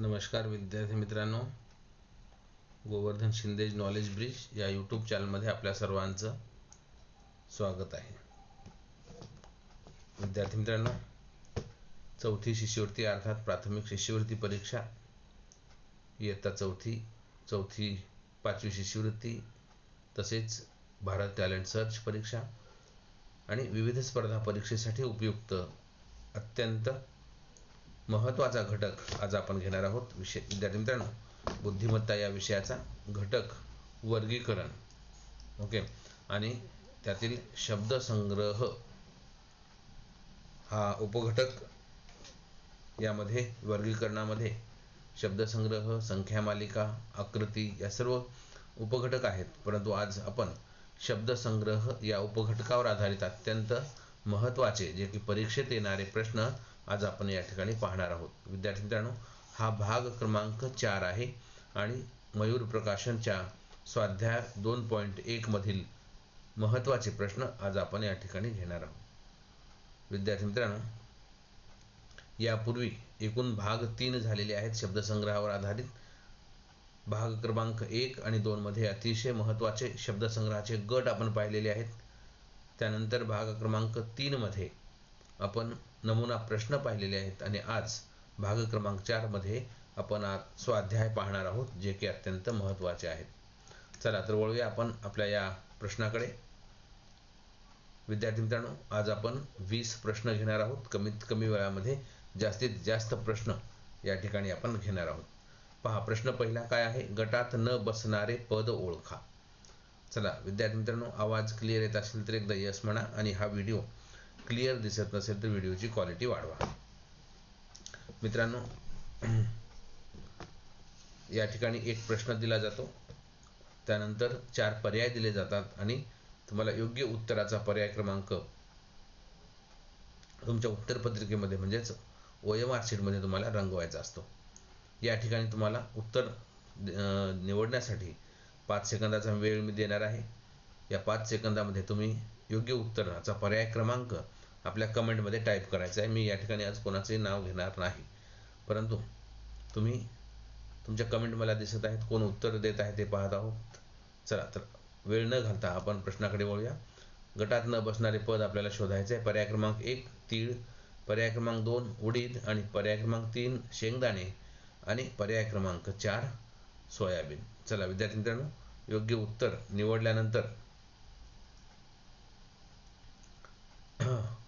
नमस्कार विद्यार्थी मित्रांनो. गोवर्धन शिंदेज नॉलेज ब्रिज या यूट्यूब चॅनलमध्ये आपल्या सर्वांचं स्वागत आहे. विद्यार्थी मित्रांनो चौथी शिष्यवृत्ती अर्थात प्राथमिक शिष्यवृत्ती परीक्षा. इयत्ता चौथी चौथी पाचवी शिष्यवृत्ती तसेच भारत टॅलेंट सर्च परीक्षा आणि विविध स्पर्धा परीक्षेसाठी उपयुक्त अत्यंत महत्त्वाचा घटक आज आपण घेणार आहोत. विषय विद्यार्थी मित्रांनो बुद्धिमत्ता या विषयाचा घटक वर्गीकरण. ओके? आणि त्यातील शब्दसंग्रह हा उपघटक यामध्ये वर्गीकरणामध्ये शब्दसंग्रह संख्या मालिका आकृती या सर्व उपघटक आहेत. परंतु आज आपण शब्दसंग्रह या उपघटकावर आधारित अत्यंत महत्त्वाचे जे की परीक्षेत येणारे प्रश्न आज आपण या ठिकाणी पाहणार आहोत. विद्यार्थी मित्रांनो हा भाग क्रमांक चार आहे आणि मयूर प्रकाशनच्या स्वाध्याय दोन पॉईंट एकमधील महत्त्वाचे प्रश्न आज आपण या ठिकाणी घेणार आहोत. विद्यार्थी मित्रांनो यापूर्वी एकूण भाग तीन झालेले आहेत शब्दसंग्रहावर आधारित. भाग क्रमांक एक आणि दोनमध्ये अतिशय महत्त्वाचे शब्दसंग्रहाचे गट आपण पाहिलेले आहेत. त्यानंतर भाग क्रमांक तीनमध्ये आपण नमुना प्रश्न पाहिलेले आहेत आणि आज भाग क्रमांक चारमध्ये आपण आज स्वाध्याय पाहणार आहोत जे की अत्यंत महत्त्वाचे आहेत. चला तर वळूया आपण आपल्या या प्रश्नाकडे. विद्यार्थी मित्रांनो आज आपण वीस प्रश्न घेणार आहोत. कमीत कमी वेळामध्ये जास्तीत जास्त प्रश्न या ठिकाणी आपण घेणार आहोत. पहा प्रश्न पहिला काय आहे? गटात न बसणारे पद ओळखा. चला विद्यार्थी मित्रांनो आवाज क्लिअर येत असेल तर एकदा यस म्हणा आणि हा व्हिडिओ क्लिअर दिसत नसेल तर व्हिडिओची क्वालिटी वाढवा. मित्रांनो या ठिकाणी एक प्रश्न दिला जातो. त्यानंतर चार पर्याय दिले जातात आणि तुम्हाला योग्य उत्तराचा पर्याय क्रमांक तुमच्या उत्तरपत्रिकेमध्ये म्हणजेच ओ एम आर शीटमध्ये तुम्हाला रंगवायचा असतो. या ठिकाणी तुम्हाला उत्तर निवडण्यासाठी पाच सेकंदाचा वेळ मी देणार आहे. या पाच सेकंदामध्ये तुम्ही योग्य उत्तराचा पर्याय क्रमांक आपल्या कमेंटमध्ये टाईप करायचं आहे मी या ठिकाणी आज कोणाचे नाव घेणार नाही. परंतु तुम्ही तुमच्या कमेंट मला दिसत आहेत कोण उत्तर देत आहे ते पाहत आहोत. चला तर वेळ न घालता आपण प्रश्नाकडे वळूया. गटात न बसणारे पद आपल्याला शोधायचे आहे. पर्याय क्रमांक एक तीळ. पर्याय क्रमांक दोन उडीद. आणि पर्याय क्रमांक तीन शेंगदाणे. आणि पर्याय क्रमांक चार सोयाबीन. चला विद्यार्थी मित्रांनो योग्य उत्तर निवडल्यानंतर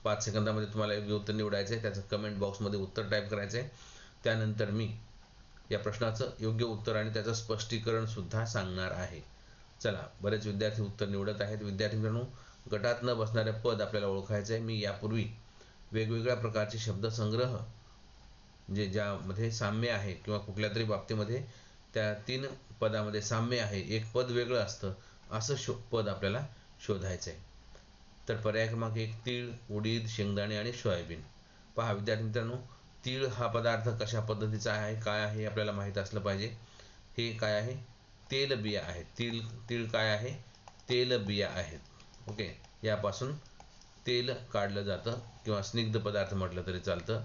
पाच सेकंदामध्ये तुम्हाला योग्य उत्तर निवडायचं आहे त्याचं कमेंट बॉक्समध्ये उत्तर टाईप करायचं आहे त्यानंतर मी या प्रश्नाचं योग्य उत्तर आणि त्याचं स्पष्टीकरणसुद्धा सांगणार आहे. चला बरेच विद्यार्थी उत्तर निवडत आहेत. विद्यार्थी मित्रांनो गटात न बसणारे पद आपल्याला ओळखायचं आहे मी यापूर्वी वेगवेगळ्या प्रकारचे शब्दसंग्रह जे ज्यामध्ये साम्य आहे किंवा कुठल्या तरी बाबतीमध्ये त्या तीन पदामध्ये साम्य आहे. एक पद वेगळं असतं. असं शो पद आपल्याला शोधायचं आहे तर पर्याय क्रमांक एक तीळ उडीद शेंगदाणे आणि सोयाबीन. पहा विद्यार्थी मित्रांनो तीळ हा पदार्थ कशा पद्धतीचा आहे काय आहे आपल्याला माहीत असलं पाहिजे. हे काय आहे? तेलबिया आहे तीळ तीळ काय आहे? तेलबिया आहेत. ओके? यापासून तेल काढलं जातं किंवा स्निग्ध पदार्थ म्हटलं तरी चालतं.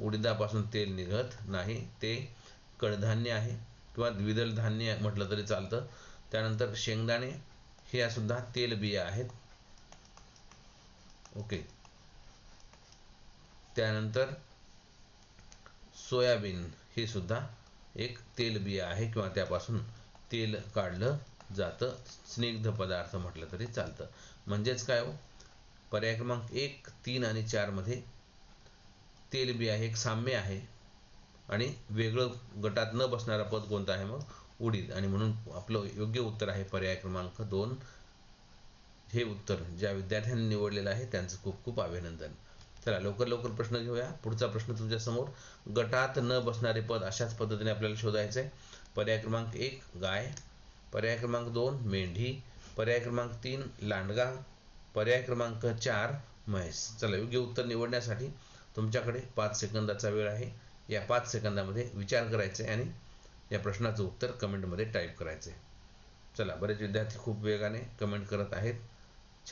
उडीदापासून तेल निघत नाही. ते कडधान्य आहे किंवा द्विदल धान्य म्हटलं तरी चालतं. त्यानंतर शेंगदाणे हे सुद्धा तेलबिया आहेत. ओके. त्यानंतर सोयाबीन हे सुद्धा एक तेलबिया आहे किंवा त्यापासून तेल काढलं जातं. स्निग्ध पदार्थ म्हटलं तरी चालतं. म्हणजेच काय हो? पर्याय क्रमांक एक तीन आणि चारमध्ये तेलबिया हे एक साम्य आहे आणि वेगळं गटात न बसणारा पद कोणता आहे मग? उडीद. आणि म्हणून आपलं योग्य उत्तर आहे पर्याय क्रमांक दोन हे उत्तर ज्या विद्यार्थ्यांनी निवडलेलं आहे त्यांचं खूप खूप अभिनंदन. चला लवकर लवकर प्रश्न घेऊया. पुढचा प्रश्न तुमच्यासमोर गटात न बसणारे पद अशाच पद्धतीने आपल्याला शोधायचं आहे पर्याय क्रमांक एक गाय. पर्याय क्रमांक दोन मेंढी. पर्याय क्रमांक तीन लांडगा. पर्याय क्रमांक चार म्हैस. चला योग्य उत्तर निवडण्यासाठी तुमच्याकडे पाच सेकंदाचा वेळ आहे. या पाच सेकंदामध्ये विचार करायचे आहे आणि या प्रश्नाचं उत्तर कमेंटमध्ये टाईप करायचं. आहे चला बरेच विद्यार्थी खूप वेगाने कमेंट करत आहेत.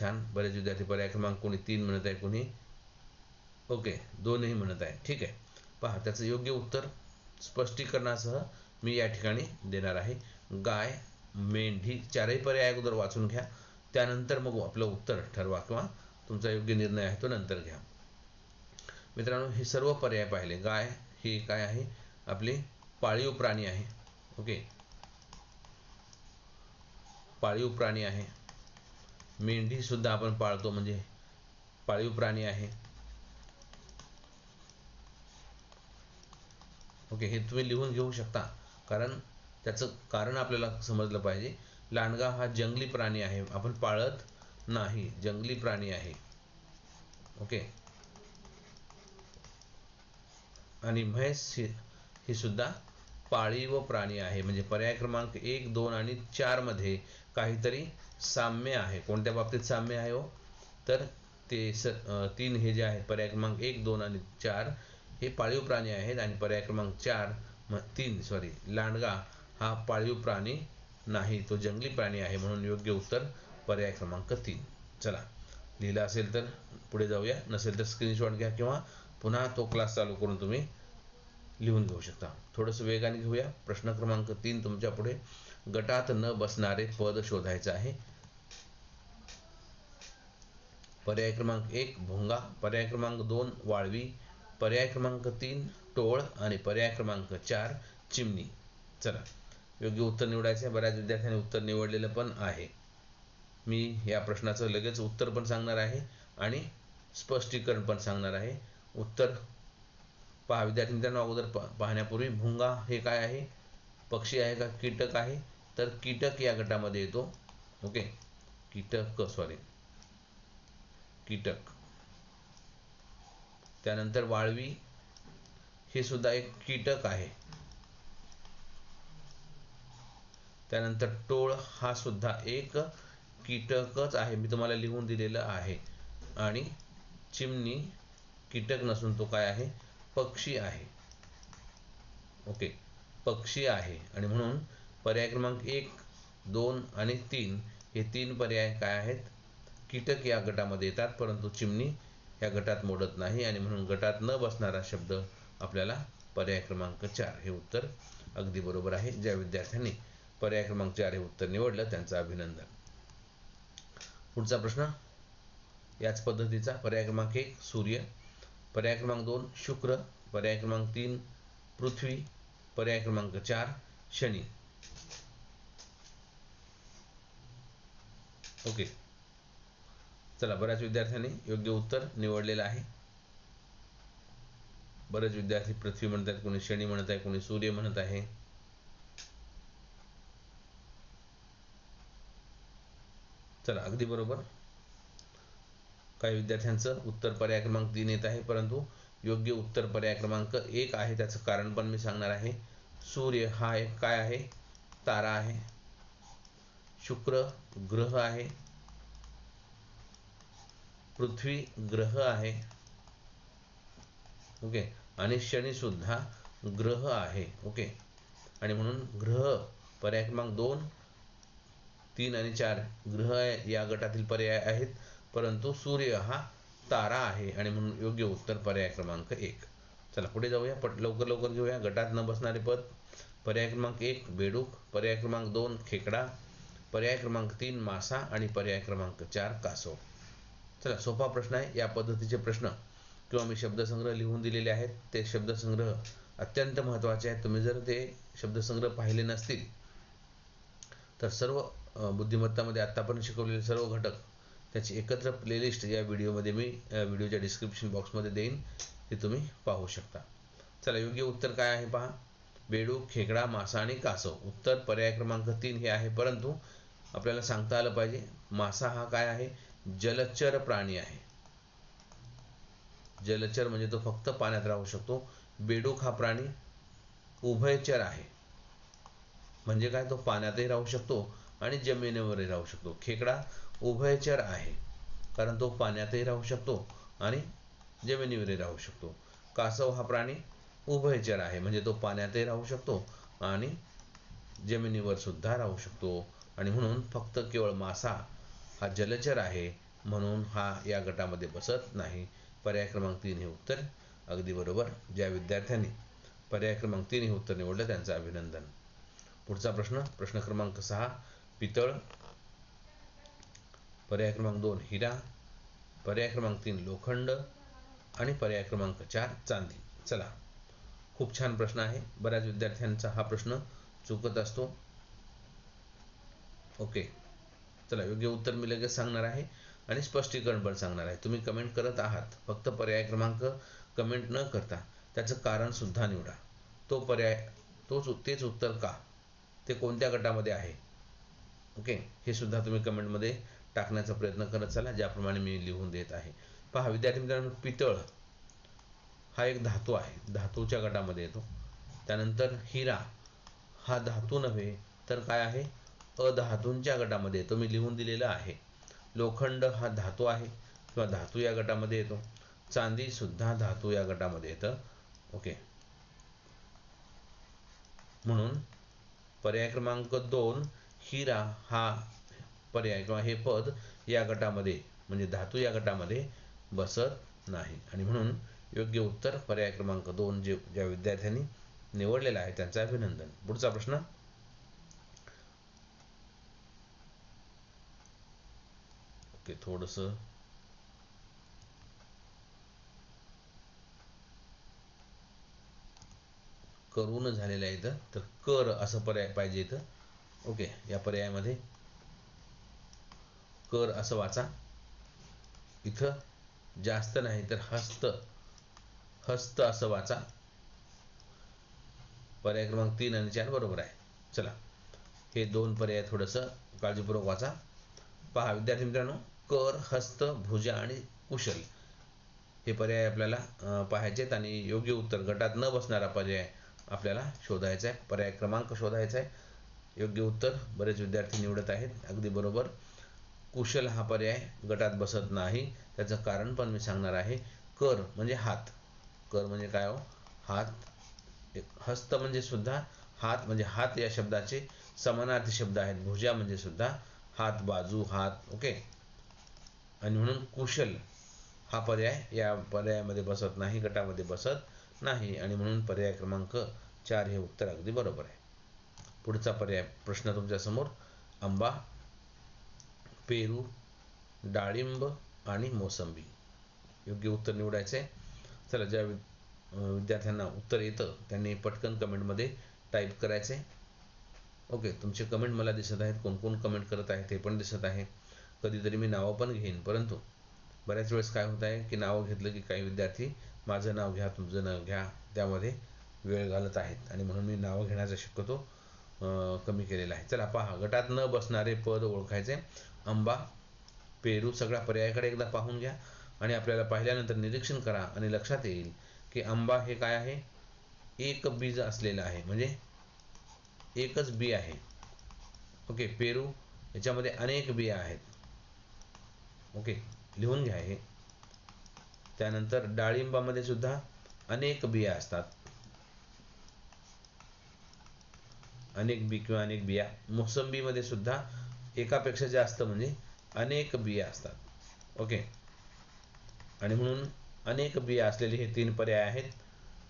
छान बरेच विद्यार्थी पर्याय क्रमांक कोणी तीन म्हणत आहे कोणी ओके दोनही म्हणत आहे. ठीक आहे. पहा त्याचं योग्य उत्तर स्पष्टीकरणासह मी या ठिकाणी देणार आहे. गाय मेंढी चारही पर्याय अगोदर वाचून घ्या. त्यानंतर मग आपलं उत्तर ठरवा किंवा तुमचा योग्य निर्णय आहे तो नंतर घ्या. मित्रांनो हे सर्व पर्याय पाहिले. गाय ही काय आहे? आपली पाळीव प्राणी आहे. ओके. पाळीव प्राणी आहे. मेंढी सुद्धा आपण पाळतो म्हणजे पाळीव प्राणी आहे. ओके हे तुम्ही लिहून घेऊ शकता. कारण त्याचं कारण आपल्याला समजलं पाहिजे. लांडगा हा जंगली प्राणी आहे. आपण पाळत नाही. जंगली प्राणी आहे. ओके आणि म्हैस ही ही सुद्धा पाळीव प्राणी आहे. म्हणजे पर्याय क्रमांक एक दोन आणि चारमध्ये काहीतरी साम्य आहे. कोणत्या बाबतीत साम्य आहे हो? तर ते स तीन हे जे आहे पर्याय क्रमांक एक दोन आणि चार हे पाळीव प्राणी आहेत आणि पर्याय क्रमांक चार म तीन सॉरी लांडगा हा पाळीव प्राणी नाही तो जंगली प्राणी आहे म्हणून योग्य उत्तर पर्याय क्रमांक तीन. चला लिहिलं असेल तर पुढे जाऊया नसेल तर स्क्रीनशॉट घ्या किंवा पुन्हा तो क्लास चालू करून तुम्ही लिहून घेऊ शकता. थोडंसं वेगाने घेऊया. प्रश्न क्रमांक तीन तुमच्यापुढे. गटात न बसणारे पद शोधायचं आहे. पर्याय क्रमांक एक भोंगा. पर्याय क्रमांक दोन वाळवी. पर्याय क्रमांक तीन टोळ. आणि पर्याय क्रमांक चार चिमणी. चला. योग्य उत्तर निवडायचं आहे. बऱ्याच विद्यार्थ्यांनी उत्तर निवडलेलं पण आहे. मी या प्रश्नाचं लगेच उत्तर पण सांगणार आहे आणि स्पष्टीकरण पण सांगणार आहे. उत्तर पहा विद्यार्थी मित्रांनो अगोदर पाहण्यापूर्वी भुंगा हे काय आहे? पक्षी आहे का? कीटक आहे? तर कीटक या गटामध्ये येतो. ओके? कीटक सॉरी कीटक. त्यानंतर वाळवी हे सुद्धा एक कीटक आहे. त्यानंतर टोळ हा सुद्धा एक कीटकच आहे. मी तुम्हाला लिहून दिलेलं आहे. आणि चिमणी कीटक नसून तो काय आहे? पक्षी आहे. ओके? पक्षी आहे. आणि म्हणून पर्याय क्रमांक एक दोन आणि तीन हे तीन पर्याय काय आहेत? कीटक या गटामध्ये येतात परंतु चिमणी या गटात मोडत नाही आणि म्हणून गटात न बसणारा शब्द आपल्याला पर्याय क्रमांक चार हे उत्तर अगदी बरोबर आहे. ज्या विद्यार्थ्यांनी पर्याय क्रमांक चार हे उत्तर निवडलं त्यांचं अभिनंदन. पुढचा प्रश्न. याच पद्धतीचा पर्याय क्रमांक एक सूर्य. पर्याय क्रमांक दोन शुक्र. पर्याय क्रमांक तीन पृथ्वी. पर्याय क्रमांक चार शनी. ओके. चला बऱ्याच विद्यार्थ्यांनी योग्य उत्तर निवडलेलं आहे. बरेच विद्यार्थी पृथ्वी म्हणत आहेत कोणी शनी म्हणत आहे कोणी सूर्य म्हणत आहे. चला अगदी बरोबर. काही विद्यार्थ्यांचं उत्तर पर्याय क्रमांक तीन येत आहे परंतु योग्य उत्तर पर्याय क्रमांक एक आहे त्याचं कारण पण मी सांगणार आहे. सूर्य हा एक काय आहे? तारा आहे. शुक्र ग्रह आहे. पृथ्वी ग्रह आहे. ओके? आणि शनी सुद्धा ग्रह आहे. ओके? आणि म्हणून ग्रह पर्याय क्रमांक दोन तीन आणि चार ग्रह या गटातील पर्याय आहेत. परंतु सूर्य हा तारा आहे आणि म्हणून योग्य उत्तर पर्याय क्रमांक एक. चला पुढे जाऊया. पट लवकर लवकर घेऊया. गटात न बसणारे पद. पर्याय क्रमांक एक बेडूक. पर्याय क्रमांक दोन खेकडा. पर्याय क्रमांक तीन मासा आणि पर्याय क्रमांक चार कासव. चला सोपा प्रश्न आहे. या पद्धतीचे प्रश्न किंवा मी शब्दसंग्रह लिहून दिलेले आहेत. ते शब्दसंग्रह अत्यंत महत्त्वाचे आहेत. तुम्ही जर ते शब्दसंग्रह पाहिले नसतील तर सर्व बुद्धिमत्तामध्ये आत्तापर्यंत शिकवलेले सर्व घटक त्याची एकत्र प्लेलिस्ट या व्हिडिओमध्ये मी व्हिडिओच्या डिस्क्रिप्शन बॉक्समध्ये देईन. ते तुम्ही पाहू शकता. चला योग्य उत्तर काय आहे पहा. बेडूक खेकडा मासा आणि कासव. उत्तर पर्याय क्रमांक तीन हे आहे. परंतु आपल्याला सांगता आलं पाहिजे मासा हा काय आहे? जलचर प्राणी आहे. जलचर म्हणजे तो फक्त पाण्यात राहू शकतो. बेडूक हा प्राणी उभयचर आहे. म्हणजे काय? तो पाण्यातही राहू शकतो आणि जमिनीवरही राहू शकतो. खेकडा उभयचर आहे कारण तो पाण्यातही राहू शकतो आणि जमिनीवरही राहू शकतो. कासव हा प्राणी उभयचर आहे. म्हणजे तो पाण्यातही राहू शकतो आणि जमिनीवर सुद्धा राहू शकतो. आणि म्हणून फक्त केवळ मासा हा जलचर आहे म्हणून हा या गटामध्ये बसत नाही. पर्याय क्रमांक तीन हे उत्तर अगदी बरोबर. ज्या विद्यार्थ्यांनी पर्याय क्रमांक तीन हे उत्तर निवडलं त्यांचं अभिनंदन. पुढचा प्रश्न प्रश्न क्रमांक सहा पितळ. पर्याय क्रमांक दोन हिरा. पर्याय क्रमांक तीन लोखंड. आणि पर्याय क्रमांक चार चांदी. चला. खूप छान प्रश्न आहे. बऱ्याच विद्यार्थ्यांचा हा प्रश्न चुकत असतो. ओके. चला योग्य उत्तर मी लगेच सांगणार आहे आणि स्पष्टीकरण पण सांगणार आहे. तुम्ही कमेंट करत आहात. फक्त पर्याय क्रमांक कमेंट न करता त्याचं कारण सुद्धा निवडा. तो पर्याय तोच तेच उत्तर का? ते कोणत्या गटामध्ये आहे? ओके. हे सुद्धा तुम्ही कमेंटमध्ये टाकण्याचा प्रयत्न करत चला ज्याप्रमाणे मी लिहून देत आहे. पहा विद्यार्थी मित्रांनो पितळ. हा एक धातू आहे. धातूच्या गटामध्ये येतो. त्यानंतर हिरा. हा धातू नव्हे तर काय आहे? अधातूंच्या गटामध्ये येतो. मी लिहून दिलेला आहे. लोखंड हा धातू आहे किंवा धातू या गटामध्ये येतो. चांदी सुद्धा धातू या गटामध्ये येतं. ओके. म्हणून पर्याय क्रमांक दोन हिरा हा पर्याय किंवा हे पद या गटामध्ये म्हणजे धातू या गटामध्ये बसत नाही. आणि म्हणून योग्य उत्तर पर्याय क्रमांक दोन जे ज्या विद्यार्थ्यांनी निवडलेला आहे त्यांचं अभिनंदन. पुढचा प्रश्न? ओके थोडस. करून झालेलं आहे इथं तर कर असं पर्याय पाहिजे इथं. ओके या पर्यायामध्ये. कर असं वाचा. इथं जास्त नाही तर हस्त. हस्त असं वाचा. पर्याय क्रमांक तीन आणि चार बरोबर आहे. चला हे दोन पर्याय थोडंसं काळजीपूर्वक वाचा. पहा विद्यार्थी मित्रांनो कर हस्त भुजा आणि कुशल हे पर्याय आपल्याला पाहायचे आहेत आणि योग्य उत्तर गटात न बसणारा पर्याय आपल्याला शोधायचा आहे. पर्याय क्रमांक शोधायचा आहे. योग्य उत्तर बरेच विद्यार्थी निवडत आहेत. अगदी बरोबर. कुशल हा पर्याय गटात बसत नाही. त्याचं कारण पण मी सांगणार आहे. कर म्हणजे हात. कर म्हणजे काय हो? हात हस्त म्हणजे सुद्धा हात म्हणजे हात या शब्दाचे समानार्थी शब्द आहेत. भुजा म्हणजे सुद्धा हात बाजू हात ओके? आणि म्हणून कुशल हा पर्याय या पर्यायामध्ये बसत नाही गटामध्ये बसत नाही. आणि म्हणून पर्याय क्रमांक चार हे उत्तर अगदी बरोबर आहे. पुढचा पर्याय प्रश्न तुमच्यासमोर आंबा पेरू डाळिंब आणि मोसंबी. योग्य उत्तर निवडायचे चला ज्या विद्यार्थ्यांना उत्तर येतं त्यांनी पटकन कमेंटमध्ये टाईप करायचे. ओके तुमचे कमेंट मला दिसत आहेत कोण कोण कमेंट करत आहे ते पण दिसत आहे. कधीतरी मी नावं पण घेईन परंतु बऱ्याच वेळेस काय होत आहे की नावं घेतलं की काही विद्यार्थी माझं नाव घ्या तुमचं नाव घ्या त्यामध्ये वेळ घालत आहेत. आणि म्हणून मी नावं घेण्याचा शक्यतो कमी केलेला आहे. चला पहा गटात न बसणारे पद ओळखायचे. आंबा पेरू सगळ्या पर्यायाकडे एकदा पाहून घ्या. आणि आपल्याला पाहिल्यानंतर निरीक्षण करा आणि लक्षात येईल की आंबा हे काय आहे? एक बीज असलेलं आहे. म्हणजे एकच बी आहे. ओके पेरू याच्यामध्ये अनेक बिया आहेत. ओके लिहून घ्या हे. त्यानंतर डाळिंबामध्ये सुद्धा अनेक बिया असतात. अनेक बी किंवा अनेक बिया. मोसंबीमध्ये सुद्धा एकापेक्षा जास्त म्हणजे अनेक बिया असतात. ओके आणि म्हणून अनेक बिया असलेले हे तीन पर्याय आहेत.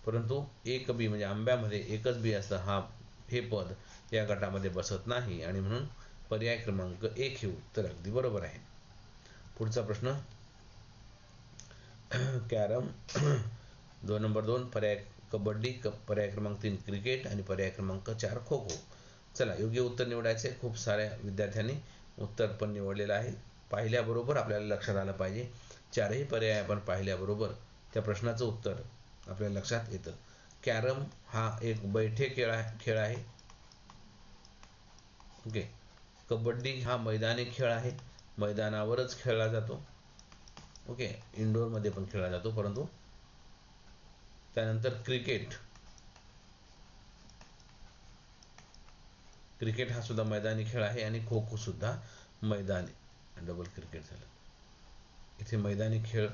परंतु एक बी म्हणजे आंब्यामध्ये एकच बी असतं हा हे पद या गटामध्ये बसत नाही. आणि म्हणून पर्याय क्रमांक एक हे उत्तर अगदी बरोबर आहे. पुढचा प्रश्न. कॅरम. दोन नंबर दोन पर्याय कबड्डी क पर्याय क्रमांक तीन क्रिकेट आणि पर्याय क्रमांक चार खो खो. चला योग्य उत्तर निवडायचे. खूप साऱ्या विद्यार्थ्यांनी उत्तर पण निवडलेलं आहे. पाहिल्याबरोबर आपल्याला लक्षात आलं पाहिजे. चारही पर्याय आपण पाहिल्याबरोबर त्या प्रश्नाचं उत्तर आपल्या लक्षात येतं. कॅरम हा एक बैठे खेळ खेळ आहे. ओके. कबड्डी हा मैदानी खेळ आहे. मैदानावरच खेळला जातो. ओके. इंडोरमध्ये पण खेळला जातो परंतु त्यानंतर क्रिकेट. क्रिकेट हा सुद्धा मैदानी खेळ आहे आणि खो खो सुद्धा मैदानी. डबल क्रिकेट झालं. इथे मैदानी खेळ.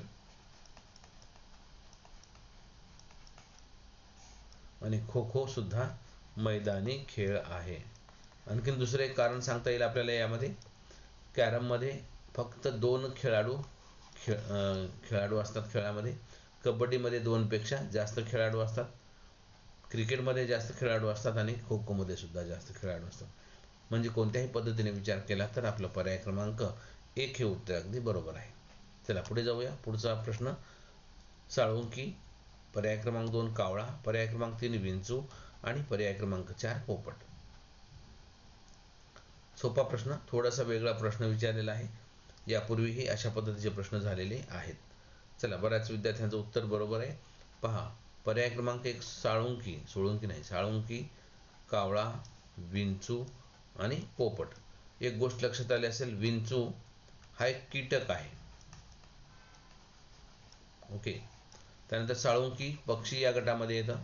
आणि खो खो सुद्धा मैदानी खेळ आहे. आणखीन दुसरं एक कारण सांगता येईल आपल्याला यामध्ये. कॅरममध्ये फक्त दोन खेळाडू खेळ खेळाडू असतात खेळामध्ये. कबड्डीमध्ये दोनपेक्षा जास्त खेळाडू असतात. क्रिकेटमध्ये जास्त खेळाडू असतात आणि खो खोमध्ये सुद्धा जास्त खेळाडू असतात. म्हणजे कोणत्याही पद्धतीने विचार केला तर आपला पर्याय क्रमांक एक हे उत्तर अगदी बरोबर आहे. चला पुढे जाऊया. पुढचा प्रश्न. साळुंकी पर्याय क्रमांक दोन कावळा पर्याय क्रमांक तीन विंचू आणि पर्याय क्रमांक चार पोपट. सोपा प्रश्न थोडासा वेगळा प्रश्न विचारलेला आहे. यापूर्वीही अशा पद्धतीचे प्रश्न झालेले आहेत. चला बऱ्याच विद्यार्थ्यांचं उत्तर बरोबर आहे. पहा पर्याय क्रमांक एक साळुंकी. सोळुंकी नाही साळुंकी कावळा विंचू आणि पोपट. एक गोष्ट लक्षात आली असेल विंचू हा एक कीटक आहे. ओके. त्यानंतर साळुंकी पक्षी या गटामध्ये येतं.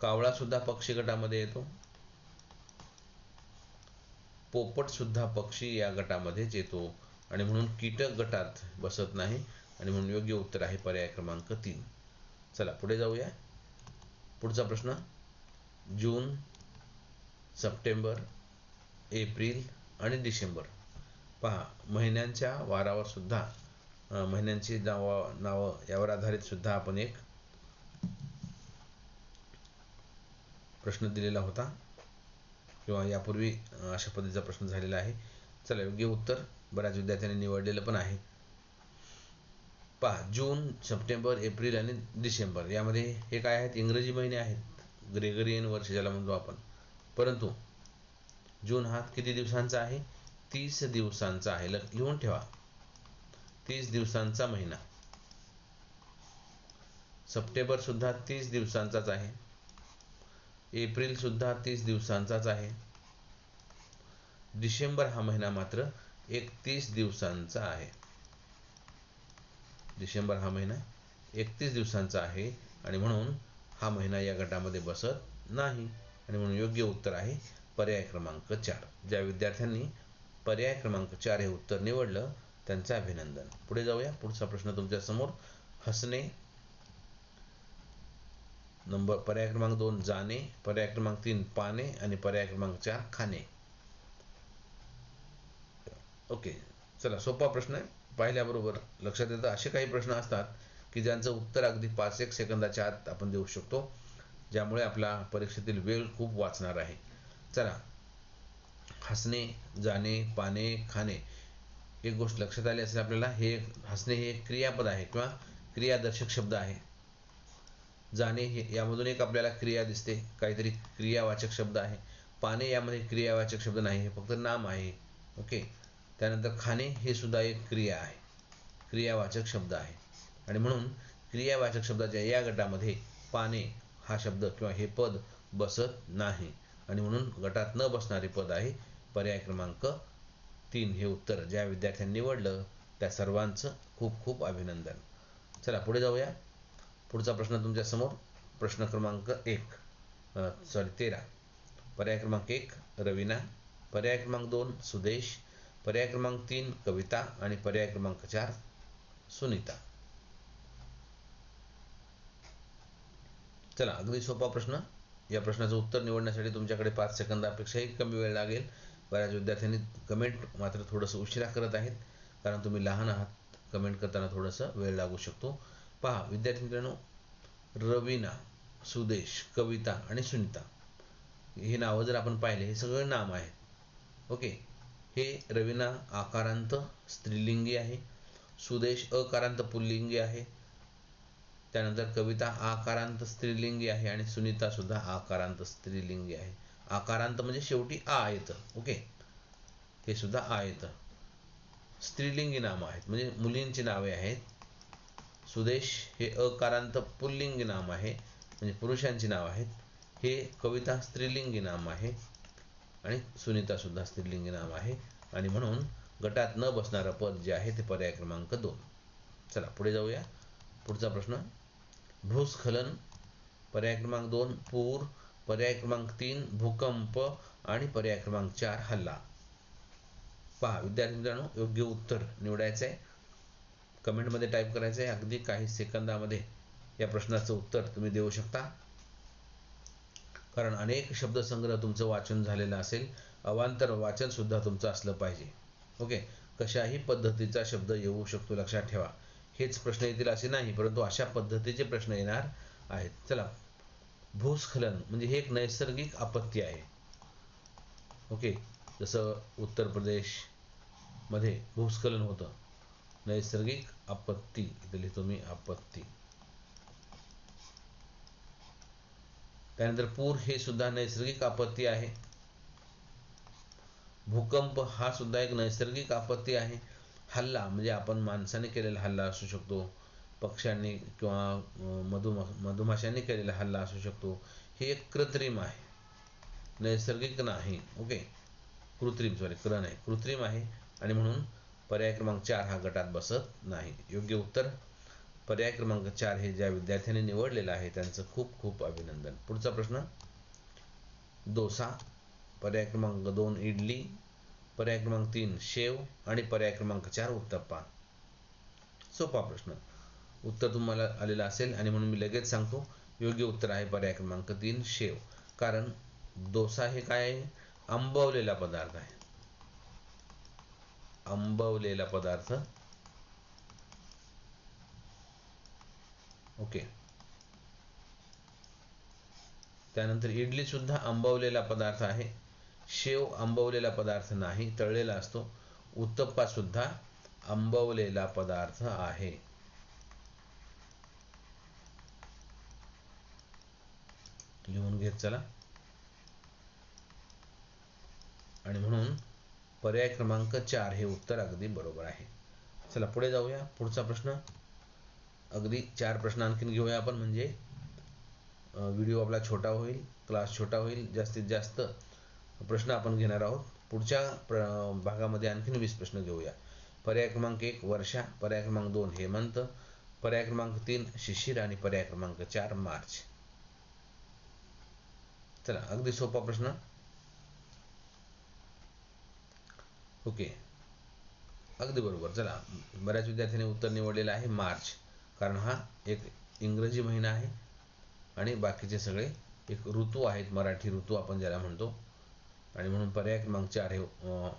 कावळा सुद्धा पक्षी गटामध्ये येतो. पोपट सुद्धा पक्षी या गटामध्येच येतो आणि म्हणून कीटक गटात बसत नाही आणि म्हणून योग्य उत्तर आहे पर्याय क्रमांक तीन. चला पुढे जाऊया. पुढचा प्रश्न. जून सप्टेंबर एप्रिल आणि डिसेंबर. पहा महिन्यांच्या वारावर सुद्धा महिन्यांची नावं नावं यावर आधारित सुद्धा आपण एक प्रश्न दिलेला होता. किंवा यापूर्वी अशा पद्धतीचा प्रश्न झालेला आहे. चला योग्य उत्तर बऱ्याच विद्यार्थ्यांनी निवडलेलं पण आहे. पहा जून सप्टेंबर एप्रिल आणि डिसेंबर यामध्ये हे काय आहेत? इंग्रजी महिने आहेत. ग्रेगरियन वर्ष ज्याला म्हणतो आपण. परंतु जून हा किती दिवसांचा आहे? तीस दिवसांचा आहे. लिहून ठेवा. तीस दिवसांचा महिना. सप्टेंबर सुद्धा तीस दिवसांचाच आहे. एप्रिल सुद्धा तीस दिवसांचाच आहे. डिसेंबर हा महिना मात्र एकतीस दिवसांचा आहे. डिसेंबर हा महिना एकतीस दिवसांचा आहे आणि म्हणून हा महिना या गटामध्ये बसत नाही. आणि म्हणून योग्य उत्तर आहे पर्याय क्रमांक चार. ज्या विद्यार्थ्यांनी पर्याय क्रमांक चार हे उत्तर निवडलं त्यांचं अभिनंदन. पुढे जाऊया. पुढचा प्रश्न तुमच्यासमोर. हसणे. नंबर पर्याय क्रमांक दोन जाणे. पर्याय क्रमांक तीन पाने आणि पर्याय क्रमांक चार खाणे. ओके. चला सोपा प्रश्न आहे. पाहिल्याबरोबर लक्षात येतं. असे काही प्रश्न असतात की ज्यांचं उत्तर अगदी पाच एक सेकंदाच्या आत आपण देऊ शकतो ज्यामुळे आपला परीक्षेतील वेळ खूप वाचणार आहे. चला. हसणे जाणे पाने खाणे. एक गोष्ट लक्षात आली असेल आपल्याला हे हसणे हे एक क्रियापद आहे किंवा क्रियादर्शक शब्द आहे. जाणे हे यामधून एक आपल्याला क्रिया दिसते काहीतरी क्रियावाचक शब्द आहे. पाने यामध्ये क्रियावाचक शब्द नाही हे फक्त नाम आहे. ओके? त्यानंतर खाणे हे सुद्धा एक क्रिया आहे. क्रियावाचक शब्द आहे. आणि म्हणून क्रियावाचक शब्दाच्या या गटामध्ये पाने हा शब्द किंवा हे पद बसत नाही. आणि म्हणून गटात न बसणारे पद आहे पर्याय क्रमांक तीन हे उत्तर ज्या विद्यार्थ्यांनी निवडलं त्या सर्वांचं खूप खूप अभिनंदन. चला पुढे जाऊया. पुढचा प्रश्न तुमच्यासमोर. प्रश्न क्रमांक एक. सॉरी तेरा. पर्याय क्रमांक एक रवीना. पर्याय क्रमांक दोन सुदेश. पर्याय क्रमांक तीन कविता. आणि पर्याय क्रमांक चार सुनीता. चला अगदी सोपा प्रश्न. या प्रश्नाचं उत्तर निवडण्यासाठी तुमच्याकडे पाच सेकंदापेक्षाही कमी वेळ लागेल. बऱ्याच विद्यार्थ्यांनी कमेंट मात्र थोडंसं उशिरा करत आहेत. कारण तुम्ही लहान आहात कमेंट करताना थोडंसं वेळ लागू शकतो. पहा विद्यार्थी मित्रांनो रवीना सुदेश कविता आणि सुनीता. हे नावं जर आपण पाहिले हे सगळं नाम आहेत. ओके? हे रवीना आकारांत स्त्रीलिंगी आहे. सुदेश अकारांत पुल्लिंगी आहे. त्यानंतर कविता आकारांत स्त्रीलिंगी आहे आणि सुनीता सुद्धा आकारांत स्त्रीलिंगी आहे. आकारांत म्हणजे शेवटी आ येतं ओके? हे सुद्धा आ येतं. स्त्रीलिंगी नामं आहेत म्हणजे मुलींची नावे आहेत. सुदेश हे अकारांत पुल्लिंगी नाम आहे म्हणजे पुरुषांची नाव आहेत. हे कविता स्त्रीलिंगी नाम आहे आणि सुनीता सुद्धा स्त्रीलिंगी नाम आहे. आणि म्हणून गटात न बसणारं पद जे आहे ते पर्याय क्रमांक दोन. चला पुढे जाऊया. पुढचा प्रश्न. भूस्खलन पर्याय क्रमांक दोन पूर पर्याय क्रमांक तीन भूकंप आणि पर्याय क्रमांक चार हल्ला. पहा विद्यार्थी मित्रांनो योग्य उत्तर निवडायचं आहे. कमेंटमध्ये टाईप करायचं आहे. अगदी काही सेकंदामध्ये या प्रश्नाचं उत्तर तुम्ही देऊ शकता. कारण अनेक शब्दसंग्रह तुमचं वाचन झालेलं असेल. अवांतर वाचन सुद्धा तुमचं असलं पाहिजे. ओके? कशाही पद्धतीचा शब्द येऊ शकतो लक्षात ठेवा. हेच प्रश्न येतील असे नाही परंतु अशा पद्धतीचे प्रश्न येणार आहेत. चला. भूस्खलन म्हणजे हे एक नैसर्गिक आपत्ती आहे. ओके जसं उत्तर प्रदेशमध्ये भूस्खलन होतं. नैसर्गिक आपत्ती. इथे लिहितो मी आपत्ती. त्यानंतर पूर हे सुद्धा नैसर्गिक आपत्ती आहे. भूकंप हा सुद्धा एक नैसर्गिक आपत्ती आहे. हल्ला म्हणजे आपण माणसाने केलेला हल्ला असू शकतो. पक्ष्यांनी किंवा मधुमा मधुमाशांनी केलेला हल्ला असू शकतो. हे एक कृत्रिम आहे. नैसर्गिक नाही. ओके? कृत्रिम सॉरी क्र नाही. कृत्रिम आहे आणि म्हणून पर्याय क्रमांक चार हा गटात बसत नाही. योग्य उत्तर? पर्याय क्रमांक चार हे ज्या विद्यार्थ्यांनी निवडलेलं आहे त्यांचं खूप खूप अभिनंदन. पुढचा प्रश्न? डोसा. पर्याय क्रमांक दोन इडली. पर्याय क्रमांक तीन शेव. आणि पर्याय क्रमांक चार उत्तप्पा. सोपा प्रश्न. उत्तर तुम्हाला आलेलं असेल आणि म्हणून मी लगेच सांगतो योग्य उत्तर आहे पर्याय क्रमांक तीन शेव. कारण डोसा हे काय आहे? आंबवलेला पदार्थ आहे. आंबवलेला पदार्थ. ओके. त्यानंतर इडली सुद्धा आंबवलेला पदार्थ आहे. शेव आंबवलेला पदार्थ नाही तळलेला असतो. उत्तप्पा सुद्धा आंबवलेला पदार्थ आहे. लिहून घेत चला. आणि म्हणून पर्याय क्रमांक चार हे उत्तर अगदी बरोबर आहे. चला पुढे जाऊया. पुढचा प्रश्न. अगदी चार प्रश्न आणखीन घेऊया आपण म्हणजे व्हिडिओ आपला छोटा होईल क्लास छोटा होईल जास्तीत जास्त प्रश्न आपण घेणार आहोत. पुढच्या प्र भागामध्ये आणखीन वीस प्रश्न घेऊया. पर्याय क्रमांक एक वर्षा. पर्याय क्रमांक दोन हेमंत. पर्याय क्रमांक तीन शिशिर. आणि पर्याय क्रमांक चार मार्च. चला अगदी सोपा प्रश्न. ओके. अगदी बरोबर. चला बऱ्याच विद्यार्थ्यांनी उत्तर निवडलेलं आहे मार्च. कारण हा एक इंग्रजी महिना आहे आणि बाकीचे सगळे एक ऋतू आहेत मराठी ऋतू आपण ज्याला म्हणतो. आणि म्हणून पर्याय क्रमांक चार हे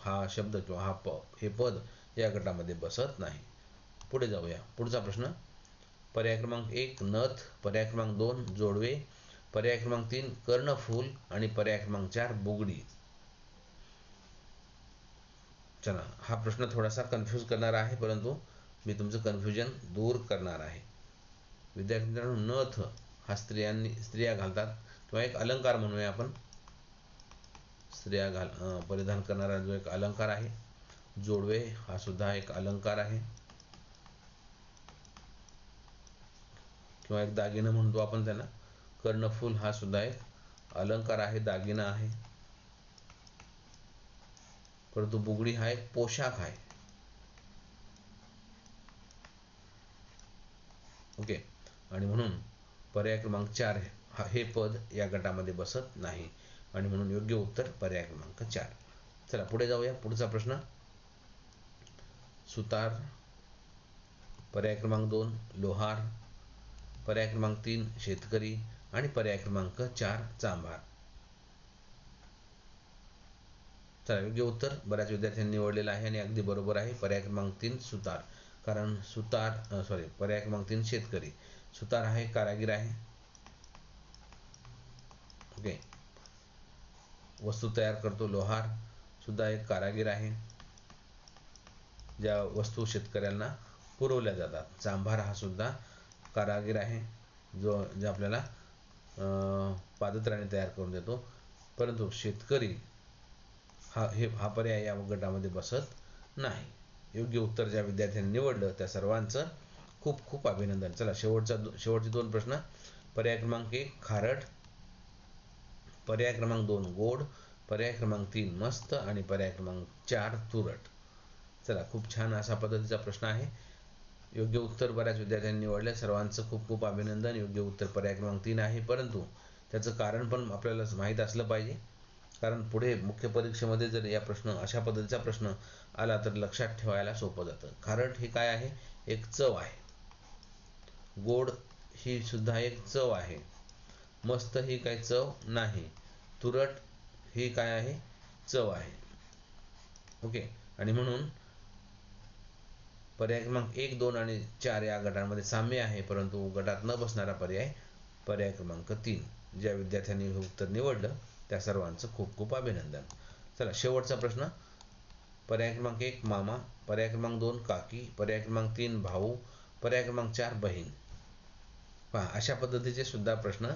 हा शब्द किंवा हा प हे पद या गटामध्ये बसत नाही. पुढे जाऊया. पुढचा प्रश्न. पर्याय क्रमांक एक नथ. पर्याय क्रमांक दोन जोडवे. पर्याय क्रमांक तीन कर्णफूल आणि पर्याय क्रमांक चार बुगडी. चला हा प्रश्न थोडासा कन्फ्यूज करणारा आहे परंतु मी तुमचं कन्फ्युजन दूर करणार आहे. विद्यार्थी मित्रांनो नथ हा स्त्रियांनी स्त्रिया घालतात. किंवा एक अलंकार म्हणूया आपण. स्त्रिया घाल परिधान करणारा जो एक अलंकार आहे जोडवे हा सुद्धा एक अलंकार आहे. किंवा एक दागिनं म्हणतो आपण त्यांना कर्णफूल हा सुद्धा एक अलंकार आहे दागिना आहे. परंतु बुगडी हा एक पोशाख आहे. ओके. आणि म्हणून पर्याय क्रमांक चार हे पद या गटामध्ये बसत नाही. आणि म्हणून योग्य उत्तर पर्याय क्रमांक चार. चला पुढे जाऊया. पुढचा प्रश्न. सुतार. पर्याय क्रमांक दोन लोहार. पर्याय क्रमांक तीन शेतकरी. आणि पर्याय क्रमांक चार चांभार. चला योग्य उत्तर बऱ्याच विद्यार्थ्यांनी निवडलेलं आहे आणि अगदी बरोबर आहे. पर्याय क्रमांक तीन सुतार. कारण सुतार सॉरी पर्याय क्रमांक तीन शेतकरी. सुतार आहे कारागीर आहे. ओके. वस्तू तयार करतो लोहार सुद्धा एक कारागीर आहे. ज्या वस्तू शेतकऱ्यांना पुरवल्या जातात. चांभार हा सुद्धा कारागीर आहे. जो जे आपल्याला पादत्राणे तयार करून देतो. परंतु शेतकरी हा हे हा पर्याय या गटामध्ये बसत नाही. योग्य उत्तर ज्या विद्यार्थ्यांनी निवडलं त्या सर्वांचं खूप खूप अभिनंदन. चला शेवटचा शेवटचे दोन प्रश्न. पर्याय क्रमांक एक खारट. पर्याय क्रमांक दोन गोड. पर्याय क्रमांक तीन मस्त. आणि पर्याय क्रमांक चार तुरट. चला खूप छान असा पद्धतीचा प्रश्न आहे. योग्य उत्तर बऱ्याच विद्यार्थ्यांनी निवडले सर्वांचं खूप खूप अभिनंदन. योग्य उत्तर पर्याय क्रमांक तीन आहे. परंतु त्याचं कारण पण आपल्याला माहीत असलं पाहिजे. कारण पुढे मुख्य परीक्षेमध्ये जर या प्रश्न अशा पद्धतीचा प्रश्न आला तर लक्षात ठेवायला सोपं जातं. खारट हे काय आहे? एक चव आहे. गोड ही सुद्धा एक चव आहे. मस्त ही काय चव नाही. तुरट ही काय आहे? चव आहे. ओके? आणि म्हणून पर्याय क्रमांक एक दोन आणि चार या गटांमध्ये साम्य आहे परंतु गटात न बसणारा पर्याय पर्याय क्रमांक तीन ज्या विद्यार्थ्यांनी हे उत्तर निवडलं त्या सर्वांचं खूप खूप अभिनंदन. चला शेवटचा प्रश्न. पर्याय क्रमांक एक मामा. पर्याय क्रमांक दोन काकी. पर्याय क्रमांक तीन भाऊ. पर्याय क्रमांक चार बहीण. पहा अशा पद्धतीचे सुद्धा प्रश्न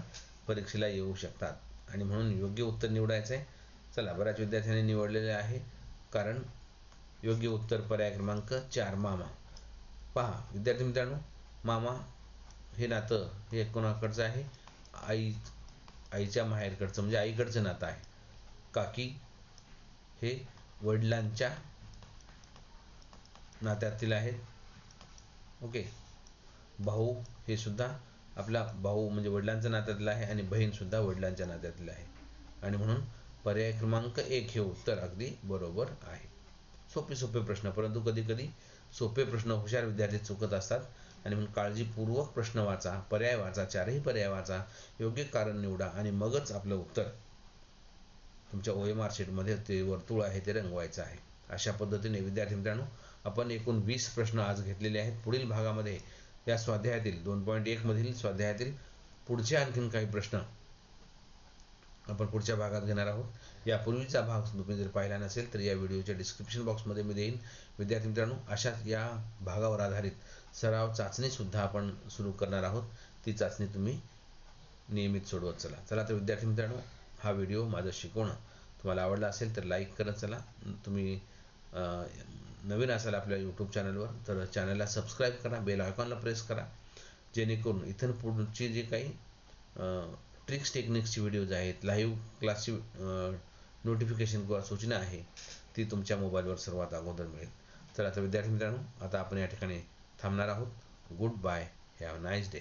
परीक्षेला येऊ शकतात. आणि म्हणून योग्य उत्तर निवडायचं आहे चला बऱ्याच विद्यार्थ्यांनी निवडलेले आहे. कारण योग्य उत्तर पर्याय क्रमांक चार मामा. पहा विद्यार्थी मित्रांनो मामा हे नातं हे कोणाकडचं आहे? आई आईच्या माहेरकडचं म्हणजे आईकडचं नातं आहे. काकी हे वडिलांच्या नात्यातील आहेत. ओके. भाऊ हे सुद्धा आपला भाऊ म्हणजे वडिलांच्या नात्यातला आहे आणि बहीण सुद्धा वडिलांच्या नात्यातली आहे. आणि म्हणून पर्याय क्रमांक एक हे उत्तर अगदी बरोबर आहे. सोपे सोपे प्रश्न. परंतु कधी कधी सोपे प्रश्न हुशार विद्यार्थी चुकत असतात आणि म्हणून काळजीपूर्वक प्रश्न वाचा पर्याय वाचा चारही पर्याय वाचा योग्य कारण निवडा आणि मगच आपलं उत्तर. तुमच्या ओ एम आर शीटमध्ये ते वर्तुळ आहे ते रंगवायचं आहे. अशा पद्धतीने विद्यार्थी मित्रांनो आपण एकूण वीस प्रश्न आज घेतलेले आहेत. पुढील भागामध्ये या स्वाध्यायातील दोन पॉईंट एकमधील स्वाध्यायातील पुढचे आणखीन काही प्रश्न आपण पुढच्या भागात घेणार आहोत. यापूर्वीचा भाग तुम्ही जर पाहिला नसेल तर या व्हिडिओच्या डिस्क्रिप्शन बॉक्समध्ये मी देईन. विद्यार्थी मित्रांनो अशाच या भागावर आधारित सराव चाचणीसुद्धा आपण सुरू करणार आहोत. ती चाचणी तुम्ही नियमित सोडवत चला. चला तर विद्यार्थी मित्रांनो हा व्हिडिओ माझं शिकवणं. तुम्हाला आवडला असेल तर लाईक करत चला. तुम्ही नवीन असाल आपल्या यूट्यूब चॅनलवर तर चॅनलला सबस्क्राईब करा बेल आयकॉनला प्रेस करा. जेणेकरून इथून पुढची जी काही ट्रिक्स टेक्निक्सची व्हिडिओज आहेत. लाईव्ह क्लासची नोटिफिकेशन किंवा सूचना आहे ती तुमच्या मोबाईलवर सर्वात अगोदर मिळेल. तर आता विद्यार्थी मित्रांनो आता आपण या ठिकाणी थांबणार आहोत. Good bye have nice day